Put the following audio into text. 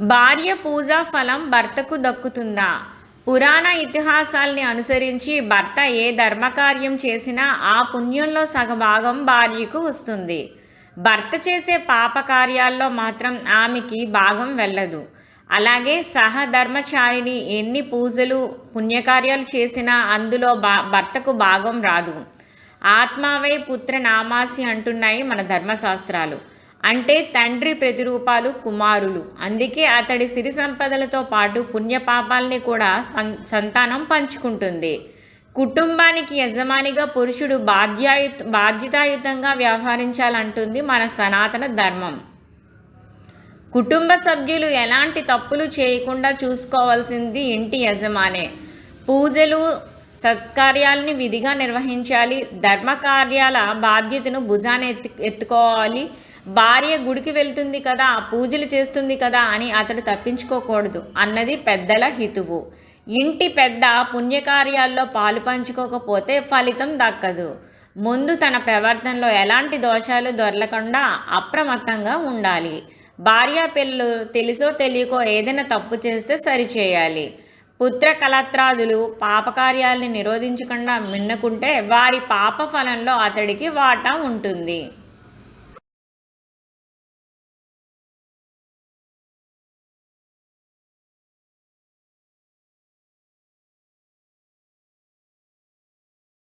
భార్య పూజా ఫలం భర్తకు దక్కుతుందా? పురాణ ఇతిహాసాల్ని అనుసరించి భర్త ఏ ధర్మకార్యం చేసినా ఆ పుణ్యంలో సగభాగం భార్యకు వస్తుంది. భర్త చేసే పాపకార్యాల్లో మాత్రం ఆమెకి భాగం వెళ్ళదు. అలాగే సహధర్మచారిని ఎన్ని పూజలు పుణ్యకార్యాలు చేసినా అందులో బా భర్తకు భాగం రాదు. ఆత్మావై పుత్ర నామాసి అంటున్నాయి మన ధర్మశాస్త్రాలు. అంటే తండ్రి ప్రతిరూపాలు కుమారులు. అందుకే అతడి సిరి సంపదలతో పాటు పుణ్యపాపాల్ని కూడా సంతానం పంచుకుంటుంది. కుటుంబానికి యజమానిగా పురుషుడు బాధ్యాయు బాధ్యతాయుతంగా వ్యవహరించాలంటుంది మన సనాతన ధర్మం. కుటుంబ సభ్యులు ఎలాంటి తప్పులు చేయకుండా చూసుకోవాల్సింది ఇంటి యజమానే. పూజలు సత్కార్యాలని విధిగా నిర్వహించాలి. ధర్మకార్యాల బాధ్యతను భుజాన ఎత్తు ఎత్తుకోవాలి. భార్య గుడికి వెళ్తుంది కదా పూజలు చేస్తుంది కదా అని అతడు తప్పించుకోకూడదు. అన్నది పెద్దల హితువు. ఇంటి పెద్ద పుణ్యకార్యాల్లో పాలు పంచుకోకపోతే ఫలితం దక్కదు. ముందు తన ప్రవర్తనలో ఎలాంటి దోషాలు దొరలకుండా అప్రమత్తంగా ఉండాలి. భార్య పిల్లలు తెలుసో తెలియకో ఏదైనా తప్పు చేస్తే సరిచేయాలి. పుత్ర కలత్రాదులు పాపకార్యాల్ని నిరోధించకుండా మిన్నకుంటే వారి పాప ఫలంలో అతడికి వాటా ఉంటుంది.